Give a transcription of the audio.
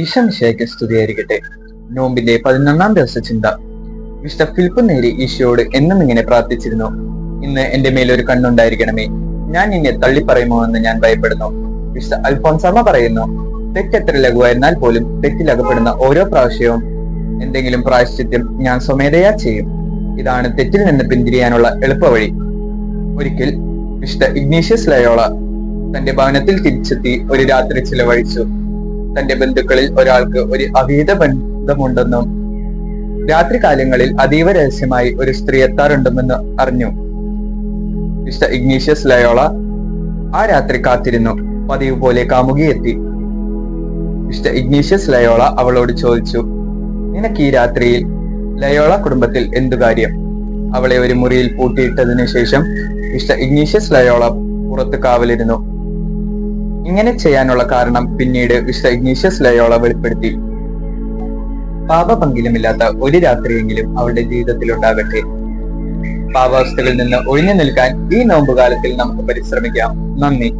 ഈശമിശയ്ക്ക് സ്തുതിയായിരിക്കട്ടെ. നോമ്പിന്റെ പതിനൊന്നാം ദിവസ ചിന്ത. മിസ്റ്റർ ഫിലിപ്പ് നേരി ഈശോയോട് എന്നും ഇങ്ങനെ പ്രാർത്ഥിച്ചിരുന്നു. ഇന്ന് എന്റെ മേലൊരു കണ്ണുണ്ടായിരിക്കണമേ. ഞാൻ നിന്നെ തള്ളിപ്പറയുമോ എന്ന് ഞാൻ ഭയപ്പെടുന്നു. മിസ്റ്റർ അൽഫോൺസമ്മ പറയുന്നു തെറ്റെത്ര ലഘുവായിരുന്നാൽ പോലും തെറ്റിലകപ്പെടുന്ന ഓരോ പ്രാവശ്യവും എന്തെങ്കിലും പ്രായശ്ചിത്യം ഞാൻ സ്വമേധയാ ചെയ്യും. ഇതാണ് തെറ്റിൽ നിന്ന് പിന്തിരിയാനുള്ള എളുപ്പവഴി. ഒരിക്കൽ മിസ്റ്റർ ഇഗ്നീഷ്യസ് ലയോള തന്റെ ഭവനത്തിൽ തിരിച്ചെത്തി ഒരു രാത്രി ചിലവഴിച്ചു. തന്റെ ബന്ധുക്കളിൽ ഒരാൾക്ക് ഒരു അവീത ബന്ധമുണ്ടെന്നും രാത്രി കാലങ്ങളിൽ അതീവ രഹസ്യമായി ഒരു സ്ത്രീ എത്താറുണ്ടെന്ന് അറിഞ്ഞു. മിസ്റ്റർ ഇഗ്നീഷ്യസ് ലയോള ആ രാത്രി കാത്തിരുന്നു. പതിവ് പോലെ കാമുകി എത്തി. മിസ്റ്റർ ഇഗ്നീഷ്യസ് ലയോള അവളോട് ചോദിച്ചു നിനക്ക് ഈ രാത്രിയിൽ ലയോള കുടുംബത്തിൽ എന്തു കാര്യം? അവളെ ഒരു മുറിയിൽ പൂട്ടിയിട്ടതിനു ശേഷം മിസ്റ്റർ ഇഗ്നീഷ്യസ് ലയോള പുറത്ത് കാവലിരുന്നു. ഇങ്ങനെ ചെയ്യാനുള്ള കാരണം പിന്നീട് വിശുദ്ധ ഇഗ്നീഷ്യസ് ലയോള വെളിപ്പെടുത്തി. പാപപങ്കിലുമില്ലാത്ത ഒരു രാത്രിയെങ്കിലും അവളുടെ ജീവിതത്തിൽ ഉണ്ടാകട്ടെ പാപാവസ്ഥകളിൽ നിന്ന് ഒഴിഞ്ഞു നിൽക്കാൻ ഈ നോമ്പുകാലത്തിൽ നമുക്ക് പരിശ്രമിക്കാം. നന്ദി.